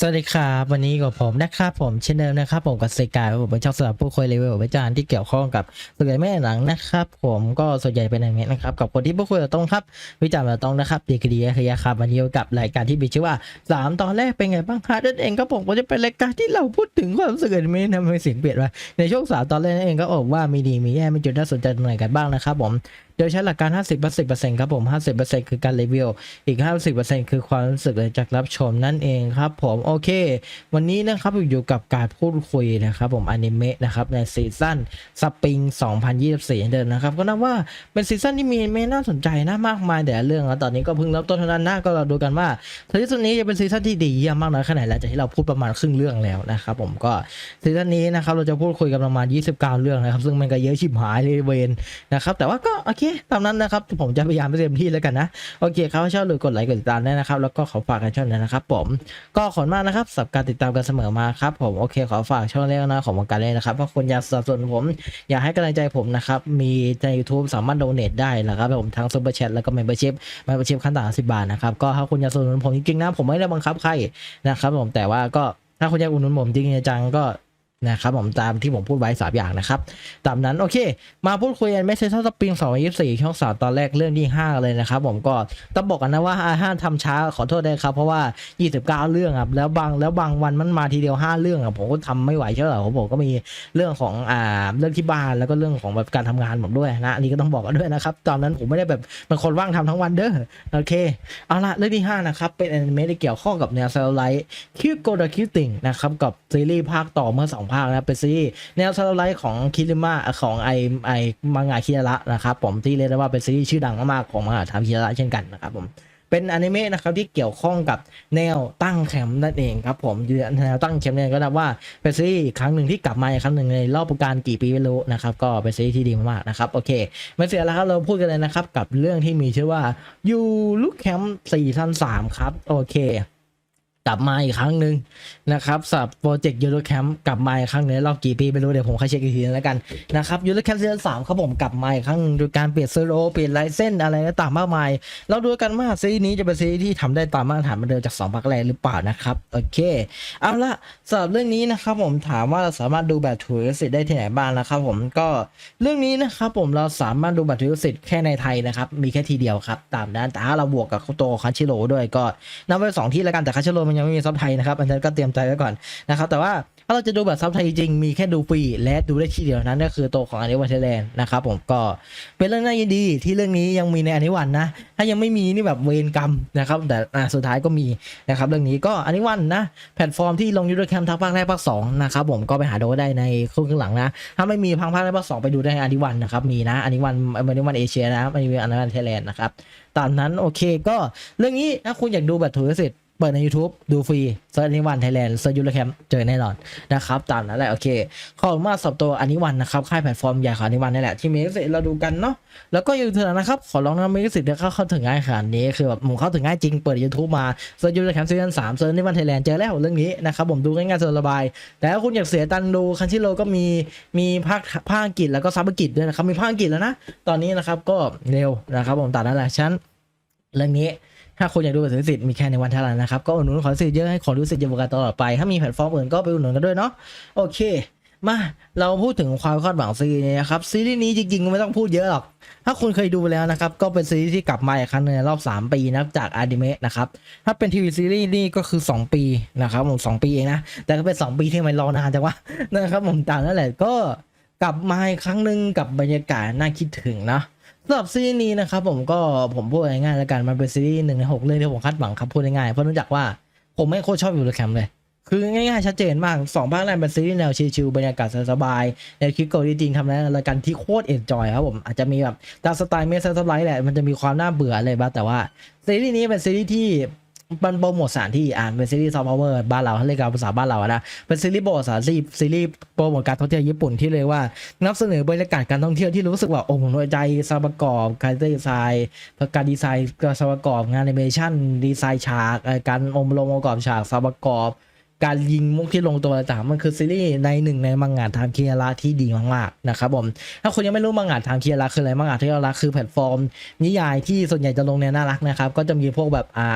สวัสดีครับวันนี้กับผมนะครับผมเช่นเดิมนะครับ ผมกับเซกายผมเป็นช่องสำหรับผู้คุยเรีวิววิจารณ์ที่เกี่ยวข้องกับสื่อแม่หนังนะครับ ผมก็ส่วนใหญ่เป็นอย่างนี้นะครับกับคนที่ผู้คุยตรงครับวิจารณ์ตรงนะครับดีคดีคือยาครับวันนี้กับรายการที่มีชื่อว่าสามตอนแรกเป็นไงบ้างคะนั่นเองก็ผมก็จะเป็นรายการที่เราพูดถึงความรู้สึกอนิเมะทำให้เสียงเปลี่ยนไปในช่วงสามตอนแรกนั่นเองก็บอกว่ามีดีมีแย่มีจุดน่าสนใจตรงไหนกันบ้างนะครับผม โดยใช้หลักการ 50-10%ครับผม 50%คือการรีวิว อีก 50%คือความรู้สึกหลังจากรับชมนั่นเองครับผมโอเค วันนี้นะครับอยู่กับการพูดคุยนะครับผมอนิเมะนะครับในซีซั่นสปริง 2024เดิมนะครับ ก็นับว่าเป็นซีซั่นที่มีอนิเมะน่าสนใจนะมากมายแต่เรื่องแล้วตอนนี้ก็เพิ่งเริ่มต้นเท่านั้นนะก็เราดูกันว่าซีซั่นนี้จะเป็นซีซั่นที่ดีเยี่ยมมากน้อยแค่ไหนหลังจากที่เราพูดประมาณครึ่งเรื่องแล้วนะครับผมก็ซีซั่นนี้นะครับเราจะพูดคุยกันประมาณ 29 เรื่องนะครับซึ่งมันก็เยอะชิบหายเลยเวนนะครับแต่ว่าก็โอเคตามนั้นนะครับ ผมจะพยายามเต็มที่แล้วกันนะ โอเคครับถ้าชอบหรือกดไลค์กดติดตามได้นะครับ แล้วก็ขอฝากกันช่องนี้นะครับ ผมก็ขอบคุณมากนะครับสำหรับการติดตามกันเสมอมาครับผมโอเคขอฝากช่องแรกนะของวงการเล่นนะครับเพราะคนอยากสนับสนุนผม อยากให้กำลังใจผมนะครับมีใน YouTube สามารถโดเน a ได้นะครับผมทั้งซุปเปอร์แชทแล้วก็เมมเบอร์ชิพเมมเบอร์ชิพขั้นต่ำสิบาทนะครับก็ถ้าคุณอยากสนับสนุนผมจริงๆนะผมไม่ได้บังคับใครนะครับผมแต่ว่าก็ถ้าคุณอยากอุดหนุนผมจริงจังก็ นะครับผมตามที่ผมพูดไว้สามอย่างนะครับ ตามนั้นโอเค มาพูดคุยกันไม่ใช่ท่าสปริง2024 ช่องสามตอนแรกเรื่องที่ 5 เลยนะครับ ผมก็ต้องบอกกันนะว่าห้าทำช้าขอโทษด้วยครับ เพราะว่า 29 เรื่องครับแล้วบางแล้วบางวันมันมาทีเดียว 5 เรื่องอะผมก็ทำไม่ไหวเช่ไหมผมก็มีเรื่องของอ่าเรื่องที่บ้านแล้วก็เรื่องของแบบการทำงานผมด้วยนะอันนี้ก็ต้องบอกกันด้วยนะครับตอนนั้นผมไม่ได้แบบเป็นคนว่างทำทั้งวันเด้อโอเคเอาละเรื่องที่ 5 นะครับเป็นอนิเมะที่เกี่ยวข้องกับแนวเซลไลท์คิวโกดาคิวติงนะครับกับซีรีส์ภาคต่อเมื่อ2ภาคนะเป็นซีรีส์แนวเซลไลท์ของคิริมะของไอไอมังงะคิระนะครับผมที่เรียกได้ว่าเป็นซีรีส์ชื่อดังมากๆของมังงะทำคิระเช่นกันนะครับผมเป็นอนิเมะนะครับที่เกี่ยวข้องกับแนวตั้งแคมป์นั่นเองครับผมแนวตั้งแคมป์เนี่ยก็นับว่าเป็นซีรีส์ครั้งหนึ่งที่กลับมาอีกครั้งหนึ่งในรอบการกี่ปีไม่รู้นะครับก็เป็นซีรีส์ที่ดีมากๆนะครับโอเคไม่เสียแล้วครับเราพูดกันเลยนะครับกับเรื่องที่มีชื่อว่ายูลูกแคมป์ซีซั่นสามครับโอเค กลับมาอีกครั้งหนึ่งนะครับสำหรับโปรเจกต์ยูโรแคมป์กลับมาอีกครั้งหนึ่งรอบกี่ปีไม่รู้เดี๋ยวผมค่อยเช็คอีกทีนึงแล้วกันนะครับยูโรแคมป์ซีซั่นสามครับผมกลับมาอีกครั้งหนึ่งโดยการเปลี่ยนเซอร์โรเปลี่ยนลายเส้นอะไรต่างมากมาย เราดูกันว่าซีรีส์นี้จะเป็นซีรีส์ที่ทำได้ตามมาตรฐานมาเดิมจาก2ภาคแรกหรือเปล่านะครับโอเคเอาละสำหรับเรื่องนี้นะครับผมถามว่าเราสามารถดูแบบถูกลิขสิทธิ์ได้ที่ไหนบ้างนะครับผมก็เรื่องนี้นะครับผมเราสามารถดูแบบถูกลิขสิทธิ์แค่ในไทยนะครับมีแค่ทีเดียวครับตามนั้นแต่ถ้าเราบวกกับโตคันชิโร่ด้วยก็นับไปสองที่แล้วกันแต่คันชิโร่มันยังไม่มีซับไทยนะครับอันนั้นก็เตรียมใจไว้ก่อนนะครับแต่ว่าถ้าเราจะดูแบบซับไทยจริงมีแค่ดูฟรีและดูได้ที่เดียวนั้นก็คือตัวของอันนี้วันเทเลนนะครับผมก็เป็นเรื่องน่ายินดีที่เรื่องนี้ยังมีในอันนี้วันนะ ถ้ายังไม่มีนี่แบบเวรกรรมนะครับแต่สุดท้ายก็มีนะครับเรื่องนี้ก็อันนี้วันนะแพลตฟอร์มที่ลงยูโรแคมทั้งภาคแรกภาคสองนะครับผมก็ไปหาดูได้ในครึ่งหลังนะ ถ้าไม่มีพังภาคแรกภาคสองไปดูได้ในอันนี้วันนะครับมีนะอันนี้วันอันนี้วันเอเชียนะอันนี้วันไทยแลนด์นะครับตามนั้นโอเคก็เรื่องนี้ถ้าคุณอยากดูแบบถูกลิขสิทธิ์ เปิดใน YouTube ดูฟรีเซิร์ชอันนี้วันไทยแลนด์เซิร์ชยูโรแคมเจอแน่นอนนะครับ ตามนั้นแหละโอเคขอบคุณมากสำหรับตัวอันนี้วันนะครับ ค่ายแพลตฟอร์มใหญ่ของอันนี้วันนี่แหละ ที่มีลิขสิทธิ์เราดูกันเนาะแล้วก็ยู่เถอะนะครับ ขอร้องนะไม่ได้สิทธิ์เข้าเข้าถึงง่ายขนาดนี้ คือแบบผมเข้าถึงง่ายจริงเปิด YouTube มาเซิร์ชยูทูบแคมซีซั่นสามเซิร์ชในวันไทยแลนด์เจอแล้วเรื่องนี้นะครับผมดูง่ายๆสบายแต่ถ้าคุณอยากเสียตังค์ดูคันชิโร่ก็มีมีภาคภาคอังกฤษแล้วก็ซับอังกฤษด้วยนะครับมีภาคอังกฤษแล้วนะตอนนี้นะครับก็เร็วนะครับผมตัดนั่นแหละฉันเรื่องนี้ ถ้าคุณอยากดูแบบสิทธิ์มีแค่ในวันเท่านั้นนะครับ ก็อุดหนุนขอสิทธิ์เยอะให้ขอรู้สิทธิ์เยอกันตลอดไป ถ้ามีแพลตฟอร์มอื่นก็ไปอุดหนุนกันด้วยเนาะโอเค มาเราพูดถึงความคาดหวังซีรีส์นี้นะครับซีรีส์นี้จริงๆไม่ต้องพูดเยอะหรอก ถ้าคุณเคยดูแล้วนะครับ ก็เป็นซีรีส์ที่กลับมาอีกครั้งในรอบ 3 ปีนับจากอนิเมะนะครับถ้าเป็นทีวีซีรีส์นี่ก็คือ 2 ปีนะครับผม2ปีเองนะแต่ก็เป็น 2 ปีที่มันรอนานจังวะนะครับผมต่างนั่นแหละก็กลับมาอีกครั้งหนึ่งกับบรรยากาศน่าคิดถึงนะ สำหรับซีรีส์นี้นะครับผมก็ผมพูดง่ายๆแล้วกันมันเป็นซีรีส์หนึ่งในหกเรื่องที่ผมคาดหวังครับพูดง่ายๆเพราะเนื่องจากว่าผมไม่โคตรชอบอยู่ในแคมป์เลย คือง่ายๆชัดเจนมากสองภาคแรกเป็นซีรีส์แนวชิลๆบรรยากาศสบายๆแนวคิดเกาหลีจริงทำแล้วรายการที่โคตรเอ็นจอยครับผมอาจจะมีแบบตามสไตล์เมสซัสไลท์แหละมันจะมีความน่าเบื่ออะไรบ้างแต่ว่าซีรีส์นี้เป็นซีรีส์ที่ มันโปรโมทสถานที่อ่านเป็นซีรีส์ซอฟต์พาวเวอร์บ้านเราถ้าเรียกภาษาบ้านเราอะนะเป็นซีรีส์โปรโมทสถานที่ซีรีส์โปรโมทการท่องเที่ยวญี่ปุ่นที่เรียกว่านำเสนอบรรยากาศการท่องเที่ยวที่รู้สึกว่าโอ้โหหัวใจสารประกอบการดีไซน์การดีไซน์การสารประกอบงานแอนิเมชันดีไซน์ฉากการอมลงประกอบฉากสารประกอบ การยิงมุกที่ลงตัวต่างมันคือซีรีส์ในหนึ่งในมังงะทางเคียระที่ดีมากๆนะครับผมถ้าคุณยังไม่รู้มังงะทางเคียระคืออะไรมังงะทางเคียระคือแพลตฟอร์ม นิยายที่ส่วนใหญ่จะลงในน่ารักนะครับ ก็จะมีพวกแบบอ่า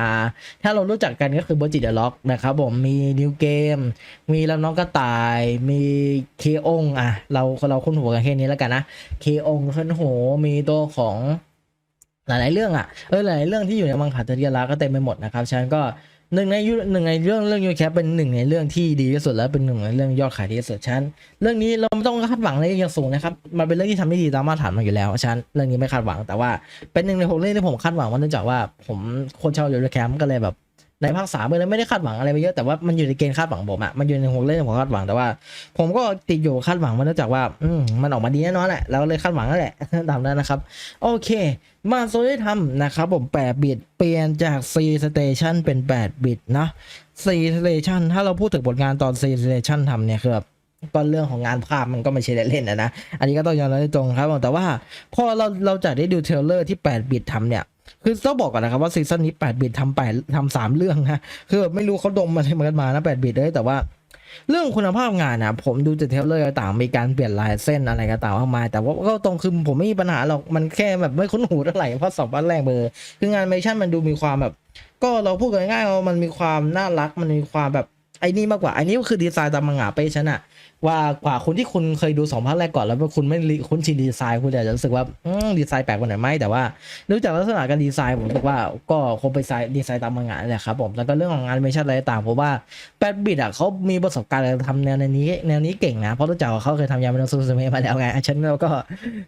ถ้าเรารู้จักกันก็คือโบจิเดล็อกนะครับผมมีนิวเกม มีลำน้องกระต่าย มีเคองอะ เราเราคุ้นหัวกันแค่นี้แล้วกันนะเคองขึ้นโหมีตัวของหลายๆเรื่องอะเออหลายๆเรื่องที่อยู่ในมังคะเทียระก็เต็มไปหมดนะครับฉะนันก็ หนึ่งในยุหนึ่งในเรื่องเรื่องยูแคปเป็นหนึ่งในเรื่องที่ดีที่สุดแล้วเป็นหนึ่งในเรื่องยอดขายดีที่สุดชั้น เรื่องนี้เราไม่ต้องคาดหวังอะไรอย่างสูงนะครับมันเป็นเรื่องที่ทำได้ดีตามมาตรฐานมาอยู่แล้วชั้นเรื่องนี้ไม่คาดหวังแต่ว่าเป็นหนึ่งในหกเรื่องที่ผมคาดหวังว่าเนื่องจากว่าผมคนชอบยูแคปก็เลยแบบ ในภาคสามเลยไม่ได้คาดหวังอะไรไปเยอะแต่ว่ามันอยู่ในเกณฑ์คาดหวังผมอะมันอยู่ในหกเรื่องคาดหวังแต่ว่า ผมก็ติดอยู่คาดหวังมาเนื่องจากว่าอืมมันออกมาดีแน่นอนแหละแล้วเลยคาดหวังนั่นแหละตามนั้นนะครับ โอเค มาโซได้ทำนะครับผม8บิตเปลี่ยนจาก C Station เป็น 8 บิตนะ C Station ถ้าเราพูดถึงผลงานตอน C Station ทำเนี่ยคือแบบก็เรื่องของงานภาพมันก็ไม่ใช่เล่นๆนะนะ อันนี้ก็ต้องยอมรับตรงครับ แต่ว่าพอเราเราจะได้ดูเทรลเลอร์ที่ 8 บิตทำเนี่ย คือต้องบอกก่อนนะครับว่าซีซั่นนี้8บิตทำแปดทำสามเรื่องนะคือแบบไม่รู้เขาดมอะไรมากันมานะ8บิตเลยแต่ว่า เรื่องคุณภาพงานนะผมดูจากเทรลเลอร์ต่างมีการเปลี่ยนลายเส้นอะไรก็ต่างมากมายแต่ว่าก็ตรงคือผมไม่มีปัญหาหรอกมันแค่แบบไม่คุ้นหูเท่าไหร่เพราะสองบ้านแรกเบอร์คืองานเมชั่นมันดูมีความแบบ ก็เราพูดกันง่ายๆว่ามันมีความน่ารักมันมีความแบบไอ้นี่มากกว่าไอ้นี่ก็คือดีไซน์ตามมังงะเป๊ะฉันอะ ว่ากว่าคนที่คุณเคยดูสองภาคแรกก่อนแล้วคุณไม่คุ้นชินดีไซน์คุณอาจจะรู้สึกว่าดีไซน์แปลกกว่าหน่อยไหมแต่ว่าดูจากลักษณะการดีไซน์ผมรู้สึกว่าก็คงไปดีไซน์ตามมังงะนั่นแหละครับผมแล้วก็เรื่องของงานเมชั่นอะไรต่างผมว่าแปดบิตอะเขามีประสบการณ์การทำแนวในนี้แนวนี้เก่งนะเพราะรู้จักเขาเคยทำยามาโนซูซูเมะมาแล้วไงฉันเราก็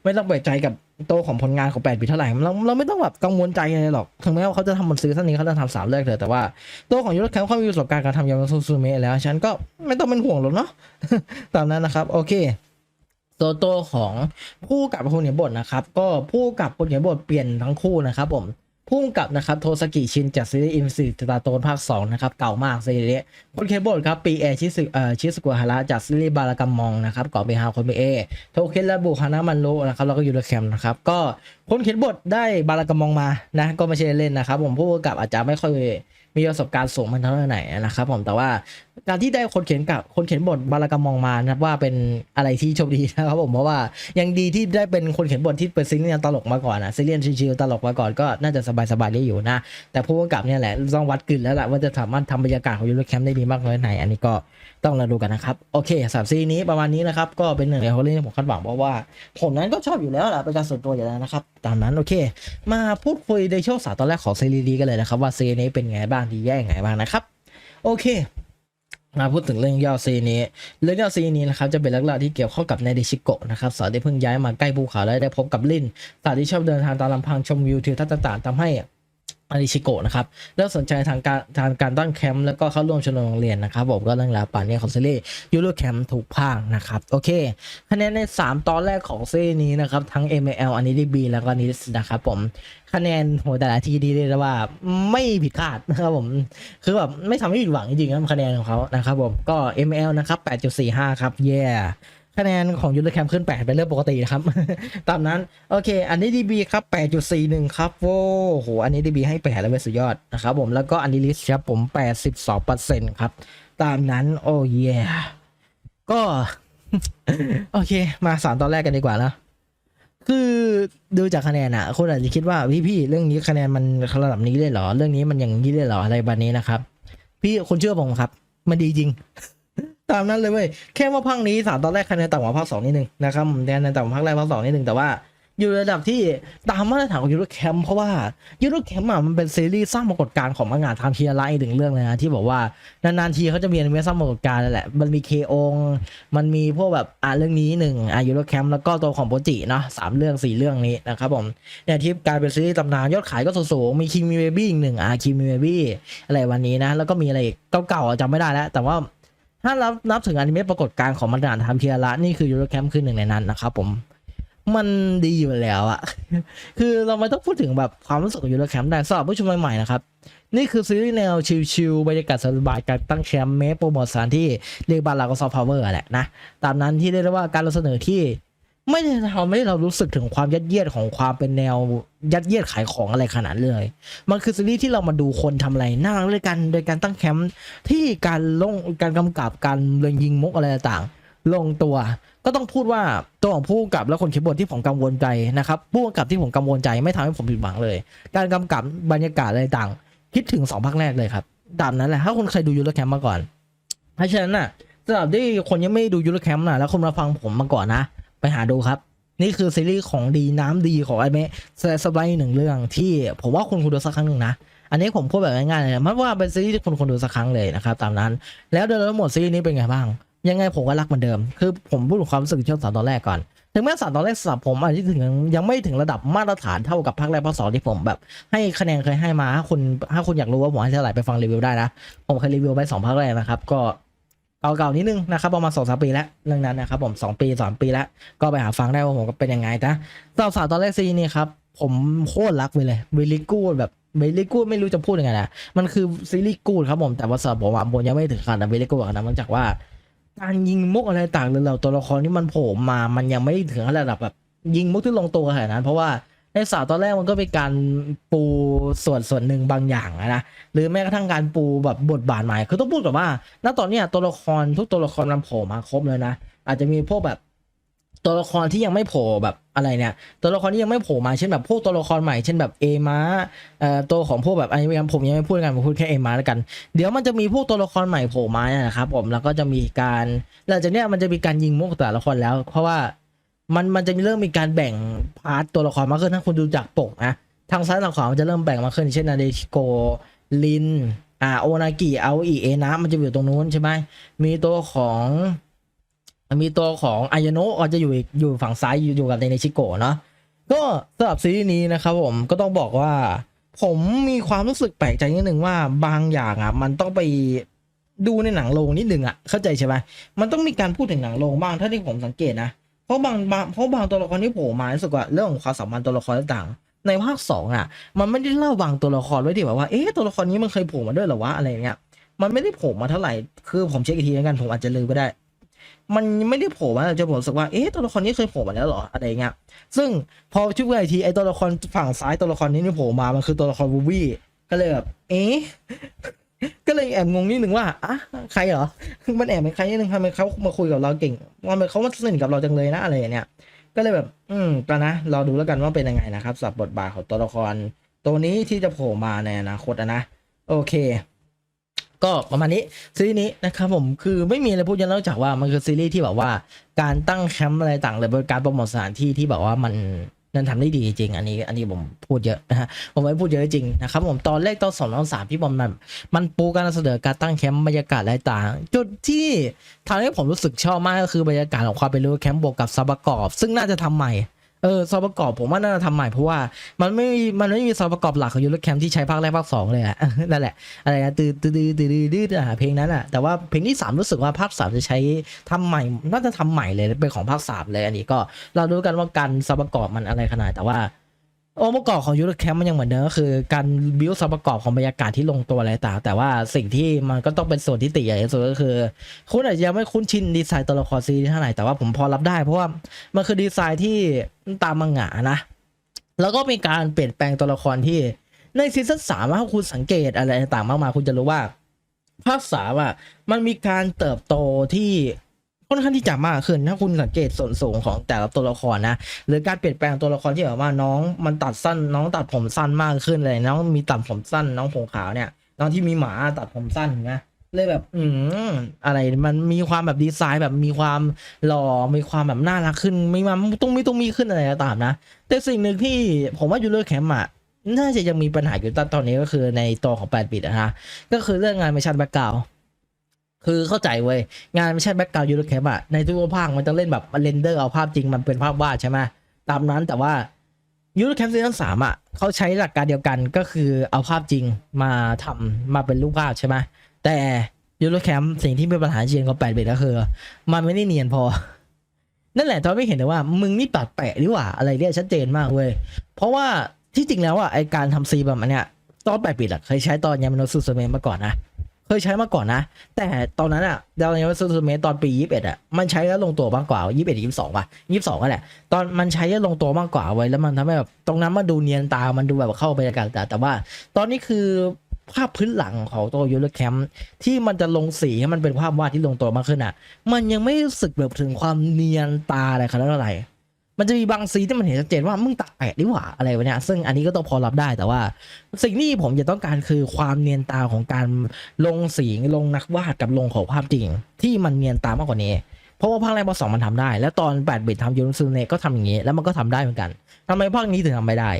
ไม่ต้องเปิดใจกับ โตของผลงานของแปดบิตเท่าไหร่เราเราไม่ต้องแบบกังวลใจอะไรหรอกถึงแม้ว่าเขาจะทำบนซื้อท่านนี้เขาจะทำสามเลิกเถอะแต่ว่าโตของยูโรแคมป์เขามีประสบการณ์การทำยามาซูซูเมะแล้วฉันก็ไม่ต้องเป็นห่วงหรอกเนาะตามนั้นนะครับ โอเคตัวตัวของผู้กับคนเขียนบทนะครับ ก็ผู้กำกับคนเขียนบทเปลี่ยนทั้งคู่นะครับผม ผู้กำกับนะครับโทสกิชินจากซีรีส์อินซีตาโตนภาค 2 นะครับ เก่ามากซีรีส์นี้คนเขียนบทครับปีเอชิสึเอ่อชิสกุฮาระจากซีรีส์บารากัมมองนะครับก่อไปฮาคนปีเอโทเคนและบุฮานะมันโลนะครับแล้วก็ยูโรแคมนะครับก็คนเขียนบทได้บารากัมมองมานะก็ไม่ใช่เล่นนะครับ ผมผู้กำกับอาจจะไม่ค่อย มีประสบการณ์สูงมันเท่าไหร่นะครับผมแต่ว่าการที่ได้คนเขียนกับคนเขียนบทบารากามองมานับว่าเป็นอะไรที่โชคดีนะครับผมเพราะว่ายังดีที่ได้เป็นคนเขียนบทที่เป็นซีรีส์ตลกมาก่อนนะซีรีส์ชิลๆตลกมาก่อนก็น่าจะสบายๆได้อยู่นะ แต่ผู้กำกับเนี่ยแหละต้องวัดกลิ่นแล้วแหละว่าจะสามารถทำบรรยากาศของยูโรแคมป์ได้ดีมากน้อยไหนอันนี้ก็ต้องเราดูกันนะครับ โอเคสามซีรีนี้ประมาณนี้นะครับ ก็เป็นหนึ่งในเขาเล่ที่ผมคาดหวังเพราะว่า ผมนั้นก็ชอบอยู่แล้วแหละเป็นการส่วนตัวอยู่แล้วนะครับ ตามนั้นโอเค มาพูดคุยในช่วงสายตอนแรกของซีรีส์นี้กันเลยนะครับว่าซีรีนี้เป็นไงบ้างดีแย่ยังไงบ้างนะครับ โอเคมาพูดถึงเรื่องย่อซีนี้ เรื่องย่อซีนี้นะครับจะเป็นเรื่องราวที่เกี่ยวข้องกับเนเดชิโกะนะครับสาวที่เพิ่งย้ายมาใกล้ภูเขาและได้พบกับลินสาวที่ชอบเดินทางตามลำพังชมวิวทิวทัศน์ต่างๆทำให้ อาริชิโกะนะครับเริ่มสนใจทางการทางการตั้งแคมป์แล้วก็เข้าร่วมชมรมโรงเรียนนะครับผมก็เรื่องราวป่านนี้ของซีรีส์ยูโรแคมป์ถูกภาคนะครับโอเคคะแนนใน 3 ตอนแรกของซีรีส์นี้นะครับทั้ง ML อันนี้ดีบีแล้วก็นิสนะครับผมคะแนนโหแต่ละทีดีเลยว่าไม่ผิดคาดนะครับผมคือแบบไม่ทำให้ผิดหวังจริงๆนะคะแนนของเขานะครับผมก็ ML นะครับ8.45 ครับเย่ คะแนนของยูโรแคมขึ้น 8 เป็นเรื่องปกตินะครับ ตามนั้น โอเค อันนี้ DB ครับ 8.41 ครับ โว้โห อันนี้ DB ให้ 8 แล้วเป็นสุดยอดนะครับผม แล้วก็อันนี้ลิสครับผม 82%ครับ ตามนั้น โอ้เย่ก็ โอเค มาสามตอนแรกกันดีกว่านะคือดูจากคะแนนอะคนอาจจะคิดว่าพี่พี่เรื่องนี้คะแนนมันระดับนี้เลยเหรอ เรื่องนี้มันอย่างนี้เลยเหรออะไรแบบนี้นะครับ พี่คุณเชื่อผมครับ มันดีจริง ตามนั้นเลยเว้ยแค่ว่าภาคนี้สามตอนแรกคะแนนต่ำกว่าภาคสองนิดนึงนะครับคะแนนต่ำกว่าภาคแรกภาคสองนิดนึงแต่ว่าอยู่ระดับที่ตามมาตรฐานของยูโรแคมเพราะว่ายูโรแคมอะมันเป็นซีรีส์สร้างปรากฏการณ์ของมังงะทำทีละไลน์ถึงเรื่องเลยนะที่บอกว่านานๆทีเขาจะมีอนิเมะสร้างปรากฏการณ์นั่นแหละมันมีเคองมันมีพวกแบบอ่าเรื่องนี้หนึ่งอ่ายูโรแคมแล้วก็ตัวของโปจิเนาะสามเรื่องสี่เรื่องนี้นะครับผมเนี่ยที่กลายเป็นซีรีส์ตำนานยอดขายก็สูงๆมีคิมมีเบบี้อีกหนึ่งอ่าคิมมีเบบี้อะไรวันนี้นะแล้วก็มีอะไรเก่าๆจำไม่ได้แล้วแต่ว่า ถ้ารับนับถึงอนิเมะปรากฏการณ์ของมังงะทำทีละนี่คือยูโรแคมคือหนึ่งในนั้นนะครับผมมันดีอยู่แล้วอะ คือเราไม่ต้องพูดถึงแบบความรู้สึกของยูโรแคมป์ได้สำหรับผู้ชมใหม่ๆนะครับ นี่คือซีรีส์แนวชิลๆบรรยากาศสบายการตั้งแคมป์เมสโปรโมทสถานที่เรียกบ้านเราก็ซอฟต์พาวเวอร์แหละนะ ตามนั้นที่เรียกได้ว่าการนำเสนอที่ ไม่ได้ทำให้เรารู้สึกถึงความยัดเยียดของความเป็นแนวยัดเยียดขายของอะไรขนาดเลย มันคือซีรีส์ที่เรามาดูคนทำอะไรน่ารักด้วยกัน โดยการตั้งแคมป์ที่การลงการกำกับการเลงยิงมุกอะไรต่างลงตัว ก็ต้องพูดว่าตัวของผู้กำกับและคนเขียนบทที่ผมกังวลใจนะครับผู้กำกับที่ผมกังวลใจไม่ทำให้ผมผิดหวังเลย การกำกับบรรยากาศอะไรต่าง คิดถึงสองภาคแรกเลยครับตามนั้นแหละถ้าคนเคยดูยูโรแคมป์มาก่อนเพราะฉะนั้นน่ะสำหรับที่คนยังไม่ดูยูโรแคมป์นะแล้วคนมาฟังผมมาก่อนนะ ไปหาดูครับ นี่คือซีรีส์ของดีน้ำดีของไอเมะสบายหนึ่งเรื่องที่ผมว่าคุณควรดูสักครั้งหนึ่งนะอันนี้ผมพูดแบบง่ายๆเลยมันว่าเป็นซีรีส์ที่คุณควรดูสักครั้งเลยนะครับตามนั้น แล้วโดยทั้งหมดซีรีส์นี้เป็นไงบ้าง ยังไงผมก็รักเหมือนเดิม คือผมพูดถึงความรู้สึกช่วงสามตอนแรกก่อน ถึงแม้สามตอนแรกสำหรับผมอาจจะถึงยังไม่ถึงระดับมาตรฐานเท่ากับภาคแรกภาคสองที่ผมแบบ ให้คะแนนเคยให้มาถ้าคุณถ้าคุณอยากรู้ว่าผมให้เท่าไหร่ไปฟังรีวิวได้นะ ผมเคยรีวิวไปสองภาคแรกนะครับ ก็ เก่าๆนิดนึงนะครับประมาณสองสามปีแล้วเรื่องนั้นนะครับผมสองปีสามปีแล้วก็ไปหาฟังได้ว่าผมก็เป็นยังไงนะสาวสาวตอนแรกซีนี่ครับผมโคตรรักไปเลยเวลิกูดแบบเวลิกูดไม่รู้จะพูดยังไงนะมันคือซีรีส์กูดครับผมแต่ว่าสำหรับผมอะผมยังไม่ถึงขนาดนั้นเวลิกูดนาดนั้นเนื่องจากว่าการยิงมุกอะไรต่างเลยเราตัวละครที่มันโผล่มามันยังไม่ถึงระดับแบบยิงมุกที่ลงตัวขนาดนั้น เพราะว่า ในสาวตอนแรกมันก็เป็นการปูส่วนส่วนหนึ่งบางอย่างนะหรือแม้กระทั่งการปูแบบบทบาทใหม่คือต้องพูดกับว่าณตอนนี้ตัวละครทุกตัวละครมันโผล่มาครบเลยนะ อาจจะมีพวกแบบตัวละครที่ยังไม่โผล่แบบอะไรเนี่ยตัวละครที่ยังไม่โผล่มาเช่นแบบพวกตัวละครใหม่เช่นแบบเอมาเอ่อตัวของพวกแบบอันนี้ผมยังไม่พูดกันผมพูดแค่เอมาแล้วกัน เดี๋ยวมันจะมีพวกตัวละครใหม่โผล่มาเนี่ยนะครับผมแล้วก็จะมีการหลังจากเนี้ยมันจะมีการยิงมุกแต่ละคนแล้ว เพราะว่า มันมันจะมีเริ่มมีการแบ่งพาร์ทตัวละครมากขึ้นถ้าคุณดูจากปกนะทางซ้ายทางขวามันจะเริ่มแบ่งมากขึ้นเช่นนาเดชิโกลินอ่าโอนากิเอาอีเอนะมันจะอยู่ตรงนู้นใช่ไหมมีตัวของมีตัวของอายาโนะก็จะอยู่อีกอยู่ฝั่งซ้ายอยู่กับเดเนชิโกะเนาะก็สำหรับซีรีส์นี้นะครับผมก็ต้องบอกว่า ผมมีความรู้สึกแปลกใจนิดหนึ่งว่าบางอย่างอะ มันต้องไปดูในหนังโรงนิดหนึ่งอะเข้าใจใช่ไหมมันต้องมีการพูดถึงหนังโรงบ้างถ้าที่ผมสังเกตนะ ราะบางบางเพราะบางตัวละครที่โผล่มารู้สึกว่าเรื่องของความสัมพันธ์ตัวละครต่างๆในภาคสองอะ มันไม่ได้เล่าบางตัวละครไว้ที่แบบว่าเอ๊ะตัวละครนี้มันเคยโผล่มาด้วยหรอวะอะไรเงี้ยมันไม่ได้โผล่มาเท่าไหร่ คือผมเช็คอีกทีแล้วกันผมอาจจะลืมไปได้ มันไม่ได้โผล่มาจะผมรู้สึกว่าเอ๊ะตัวละครนี้เคยโผล่มาแล้วหรออะไรเงี้ยซึ่งพอชุดไอทีไอตัวละครฝั่งซ้ายตัวละครนี้นี่โผล่มามันคือตัวละครวูวี่ก็เลยแบบเอ๊ะ ก็เลยแอบงงนิดนึงว่าอะใครเหรอ มันแอบเป็นใครนิดนึงทำไมเขามาคุยกับเราเก่งทำไมเขามาสนิทกับเราจังเลยนะอะไรอย่างเนี้ยก็เลยแบบ อืมก็นะรอดูแล้วกันว่าเป็นยังไงนะครับสรับบทบาทของตัวละคร ตัวนี้ที่จะโผล่มาในอนาคตนะ โอเค ก็ประมาณนี้ซีรีส์นี้นะครับผมคือไม่มีอะไรพูดเยอะนอกจากว่ามันคือซีรีส์ที่แบบว่า การตั้งแคมป์อะไรต่างเลยเป็นการโปรโมทสถานที่ที่แบบว่ามัน นั่นทำได้ดีจริง อันนี้ อันนี้ผมพูดเยอะนะฮะ ผมไม่พูดเยอะจริงนะครับผม ตอนแรกตอนสองตอนสามพี่บอมมันมันปูการเสนอการตั้งแคมป์บรรยากาศอะไรต่าง จุดที่ทำให้ผมรู้สึกชอบมากก็คือบรรยากาศของความเป็นรู้แคมป์บวกกับซับประกอบ ซึ่งน่าจะทำใหม่ เออซอประกอบผมว่าน่าจะทำใหม่เพราะว่ามันไม่มีมันไม่มีซอประกอบหลักของยูโรแคมที่ใช้ภาคแรกภาคสองเลยอะนั่นแหละอะไรนะตืดตืดตืดตืดตืดอะเพลงนั้นอะแต่ว่าเพลงที่สามรู้สึกว่าภาคสามจะใช้ทำใหม่น่าจะทำใหม่เลยเป็นของภาคสามเลยอันนี้ก็เราดูกันว่าการซอประกอบมันอะไรขนาดแต่ว่า องค์ประกอบของยูโรแคมมันยังเหมือนเดิมก็คือการบิวซอฟต์ประกอบของบรรยากาศที่ลงตัวอะไรต่างแต่ว่าสิ่งที่มันก็ต้องเป็นส่วนที่ติใหญ่ที่สุดก็คือ คุณอาจจะยังไม่คุ้นชินดีไซน์ตัวละครซีรีส์เท่าไหร่แต่ว่าผมพอรับได้เพราะว่ามันคือดีไซน์ที่ตามมังงะนะ แล้วก็มีการเปลี่ยนแปลงตัวละครที่ในซีซั่นสามถ้าคุณสังเกตอะไรต่างมากมายคุณจะรู้ว่าภาคสามอะมันมีการเติบโตที่ ค่อนข้างที่จะมากขึ้นถ้าคุณสังเกตส่วนสูงของแต่ละตัวละครนะหรือการเปลี่ยนแปลงตัวละครที่แบบว่าน้องมันตัดสั้น น้องตัดผมสั้นมากขึ้นเลยน้องมีตัดผมสั้น น้องผมขาวเนี่ย น้องที่มีหมาตัดผมสั้นนะเลยแบบ อืมอะไรมันมีความแบบดีไซน์แบบมีความหล่อมีความแบบน่ารักขึ้นมีมันต้องมีต้องมีขึ้นอะไรก็ตามนะ แต่สิ่งหนึ่งที่ผมว่ายูเลอร์แคมอะน่าจะยังมีปัญหาอยู่ตอนตอนนี้ก็คือในตัวของ8บิตนะฮะก็คือเรื่องงานไมชัดแบ็กกราว คือเข้าใจเว้ยงานไม่ใช่แบ็กกราวยูโรแคมอะในทุกภาคมันจะเล่นแบบเรนเดอร์เอาภาพจริงมันเป็นภาพวาดใช่ไหมตามนั้นแต่ว่ายูโรแคมซีซั่นสามอะเขาใช้หลักการเดียวกันก็คือเอาภาพจริงมาทำมาเป็นรูปภาพใช่ไหมแต่ยูโรแคมสิ่งที่เป็นปัญหาจริงของแปดเบตก็คือ มันไม่ได้เนียนพอ นั่นแหละตอนไม่เห็นแต่ว่า มึงนี่ปัดแปะดีกว่าอะไรเนี่ยชัดเจนมากเว้ยเพราะว่าที่จริงแล้วอะไอการทำซีแบบอันเนี้ยตอนแปดปิดอะเคยใช้ตอนยามาโนซูสเมนมาก่อนนะ ยใช้มาก่อนนะ แต่ตอนนั้นอะดาวน์ซูซูเมตอนปียี่สิบเอ็ดอะมันใช้แล้วลงตัวมากกว่ายี่สิบเอ็ดยี่สิบสองป่ะยี่สิบสองก็แหละตอนมันใช้แล้วลงตัวมากกว่าไว้แล้วมันทำให้แบบตรงนั้นมันดูเนียนตามันดูแบบเข้าบรรยากาศแต่แต่ว่า ตอนนี้คือภาพพื้นหลังของตัวยูโรแคมที่มันจะลงสีให้มันเป็นภาพวาดที่ลงตัวมากขึ้นอะมันยังไม่รู้สึกแบบถึงความเนียนตาอะไรขนาดนั้น มันจะมีบางซีที่มันเห็นชัดเจนว่ามึงตัดแตกดีกว่าอะไรวะเนี่ยซึ่งอันนี้ก็ต้องพอรับได้แต่ว่า สิ่งที่ผมจะต้องการคือความเนียนตาของการลงสีลงนักวาดกับลงของภาพจริง ที่มันเนียนตามากกว่านี้ เพราะว่าภาคแรกภาคสองมันทำได้ แล้วตอน8บิตทำยูนิซูเนก็ทำอย่างนี้ แล้วมันก็ทำได้เหมือนกันทำไมภาคนี้ถึงทำไม่ได้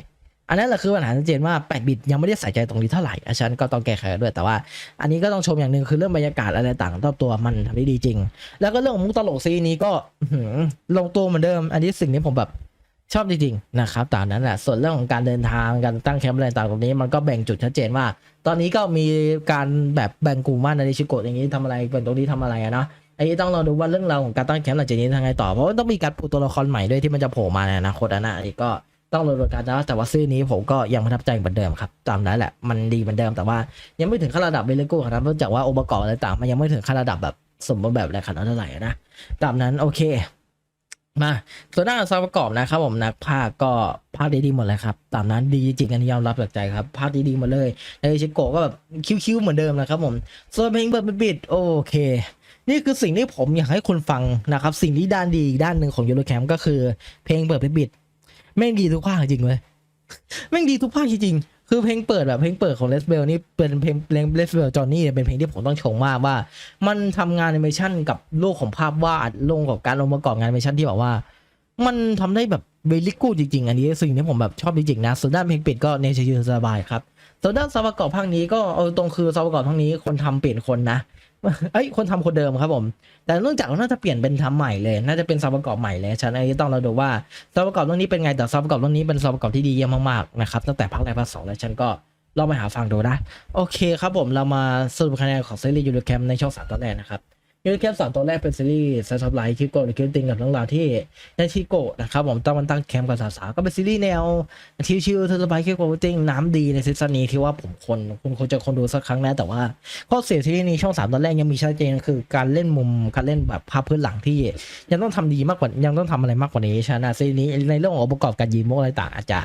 อันนั้นแหละคือปัญหาชัดเจนว่า8บิตยังไม่ได้ใส่ใจตรงนี้เท่าไหร่อาฉันก็ต้องแก้ไขด้วยแต่ว่าอันนี้ก็ต้องชมอย่างหนึ่งคือเรื่องบรรยากาศอะไรต่างรอบตัวมันทำได้ดีจริง แล้วก็เรื่องของมุกตลกซีนนี้ก็ลงตัวเหมือนเดิม อันนี้สิ่งที่ผมแบบชอบจริงๆนะครับตามนั้นแหละส่วนเรื่องของการเดินทางการตั้งแคมป์อะไรต่างตรงนี้ มันก็แบ่งจุดชัดเจนว่า ตอนนี้ก็มีการแบบแบ่งกลุ่มว่านาริชิโกะอย่างนี้ทำอะไรเป็นตรงนี้ทำอะไรอะเนะอันนี้ต้องรอดูว่าเรื่องราวของการตั้งแคมป์หลังจากนี้ทางไงต่อเพราะว่าต้องมีการปูตัวละครใหม่ด้วยที่มันจะโผล่มาในอนาคตนะอันนี้ก็ ต้องรอดูกันนะแต่ว่าซีรีส์นี้ผมก็ยังประทับใจเหมือนเดิมครับ ตามนั้นแหละ มันดีเหมือนเดิมแต่ว่ายังไม่ถึงขั้นระดับเบลโก้ขนาดนั้นเนื่องจากว่าองค์ประกอบอะไรต่างมันยังไม่ถึงขั้นระดับแบบสมบูรณ์แบบอะไรขนาดเท่าไหร่นะตามนั้นโอเค มาส่วนหน้าซาวประกอบนะครับผมนักภาคก็ภาคดีๆหมดเลยครับ ตามนั้นดีจริงๆอันนี้ยอมรับจากใจครับภาคดีๆหมดเลยในชิโกะก็แบบคิ้วๆเหมือนเดิมนะครับผมส่วนเพลงเปิดปิดโอเคนี่คือสิ่งที่ผมอยากให้คุณฟังนะครับ สิ่งที่ด้านดีอีกด้านหนึ่งของยูโรแคมก็คือเพลงเปิดปิด แม่งดีทุกภาคจริงเลยแม่งดีทุกภาคจริงคือเพลงเปิดแบบเพลงเปิดของเลสเบลนี่เป็นเพลงเพลงเลสเบลจอห์นนี่เป็นเพลงที่ผมต้องชมมากว่า มันทำงานแอนิเมชันกับโลกของภาพวาดโลกของการองประกอบงานแอนิเมชันที่แบบว่า มันทำได้แบบเบลิกูจริงๆ อันนี้สิ่งที่ผมแบบชอบจริงๆนะส่วนด้านเพลงปิดก็เนเชยืนสบายครับส่วนด้านซาวประกอบภาคนี้ก็เอาตรงคือซาวประกอบภาคนี้คนทำเปลี่ยนคนนะ เอ้ยคนทำคนเดิมครับผม แต่เนื่องจากว่าน่าจะเปลี่ยนเป็นทำใหม่เลย น่าจะเป็นซาวประกอบใหม่เลยฉะนั้นอันนี้ต้องเราดูว่าซาวประกอบเรื่องนี้เป็นไงแต่ซาวประกอบเรื่องนี้เป็นซาวประกอบที่ดีเยี่ยมมากๆนะครับตั้งแต่ภาคแรกภาคสองแล้วฉันก็ลองไปหาฟังดูนะ โอเคครับผมเรามาสรุปคะแนนของซีรีส์ยูริแคมในช่องสามตอนแรกนะครับ ยูนิแคปสามตัวแรกเป็นซีรีส์ซับไลท์คิโกะหรือคิวติงกับเรื่องราวที่ในชิโกะนะครับผมตั้งมันตั้งแคมป์กับสาวๆก็เป็นซีรีส์แนวชิวๆสบายๆคิโกะติงน้ำดีในซีซั่นนี้ที่ว่าผมคนคุณควรจะคนดูสักครั้งนะแต่ว่าข้อเสียซีรีส์นี้ช่องสามตอนแรกยังมีชัดเจนคือการเล่นมุมการเล่นแบบภาพพื้นหลังที่ ยังต้องทำดีมากกว่ายังต้องทำอะไรมากกว่านี้ฉะนั้นซีรีส์นี้ในเรื่องขององค์ประกอบการยิมโมอะไรต่างอาจจะ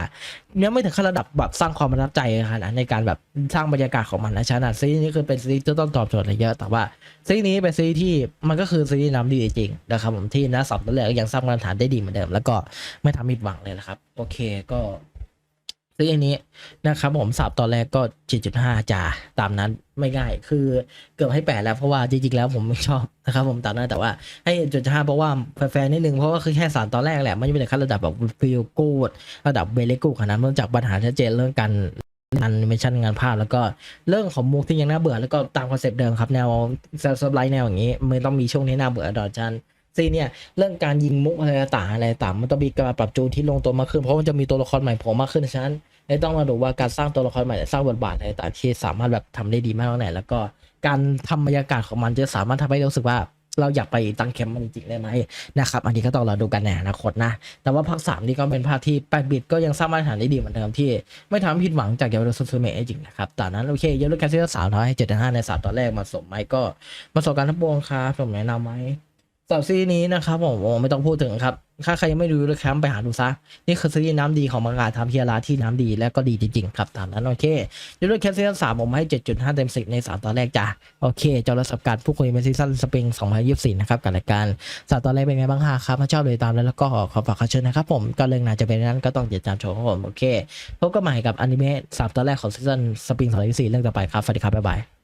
ยังไม่ถึงขั้นระดับแบบสร้างความประทับใจขนาดในการแบบสร้างบรรยากาศของมันนะฉะนั้นซีรีส์นี้คือเป็นซีรีส์ที่ต้องตอบโจทย์อะไรเยอะแต่ว่าซีรีส์นี้เป็นซีรีส์ที่มันก็คือซีรีส์น้ำดีจริงๆนะครับผมที่นะสับตัวแรกก็ยังสร้างมาตรฐานได้ดีเหมือนเดิม แล้วก็ไม่ทำผิดหวังเลยนะครับ โอเคก็ซีรีส์นี้นะครับผมสับตอนแรกก็ 7.5จ่าตามนั้นไม่ง่าย คือเกือบให้แปดแล้วเพราะว่าจริงๆแล้วผมไม่ชอบนะครับผมตามนั้นแต่ว่าให้จุดห้าเพราะว่าแฟนๆนิดนึงเพราะว่าคือแค่สารตอนแรกแหละมันยังไม่ถึงขั้นระดับแบบฟิลกูดระดับเบเลกูขนาดนั้นเนื่องจากปัญหาชัดเจนเรื่องการ งานเมชั่นงานภาพแล้วก็เรื่องของมุกที่ยังน่าเบื่อแล้วก็ตามคอนเซปต์เดิมครับแนวซับไลท์แนวอย่างนี้ไม่ต้องมีช่วงที่น่าเบื่อดอจันซีเนี่ยเรื่องการยิงมุกอะไรต่างอะไรต่างมันต้องมีการปรับจูนที่ลงตัวมากขึ้นเพราะมันจะมีตัวละครใหม่โผล่มากขึ้นฉะนั้นเลยต้องมาดูว่าการสร้างตัวละครใหม่สร้างบทบาทอะไรต่างที่สามารถแบบทำได้ดีมากเท่ไหร่แล้วก็การทำบรรยากาศของมันจะสามารถทำให้เรารู้สึกว่า เราอยากไปตั้งแคมป์มันจริงได้ไหมนะครับอันนี้ก็ต้องรอดูกันในอนาคตนะ แต่ว่าภาคสามนี่ก็เป็นภาคที่แปดบิตก็ยังสร้างมาตรฐานได้ดีเหมือนเดิมที่ไม่ทำผิดหวังจากเยาโดซูซูเมะจริงนะครับตอนนั้นโอเคเยาวรุแคสเซียสาวน้อยให้เจ็ดห้าในสามตอนแรกมาสมไหมก็ประสบการณ์ทั้งปวงครับผมแนะนำไหม สำหรับซีรีส์นี้นะครับผมโอ้ไม่ต้องพูดถึงครับ ถ้าใครยังไม่ดูเลยครับไปหาดูซะ นี่คือซีรีส์น้ำดีของมังงะทำเฮียราที่น้ำดีและก็ดีจริงๆครับตามนั้นโอเคยาโดแคสเซียสสามผมให้เจ็ดจเต็มสิในสามตอนแรกจ้ะโอเคเจ้าระสับการผู้คุยเป็นซีซั่นสปริงสองพันยี่สิบนะครับกับรายการสาวตอนแรกเป็นไงบ้างคะครับถ้าชอบเลยตามแล้วแล้วก็ขอฝากคำเชิญนะครับผมก็เรื่องน่าจะเป็นนั้นก็ต้องติดตามชมครับผมโอเคพบกันใหม่กับอนิเมะสามตอนแรกของซีซั่นสปริงสองพันยี่สิบเรื่องต่อไปครับสวัสดีครับบ๊ายบาย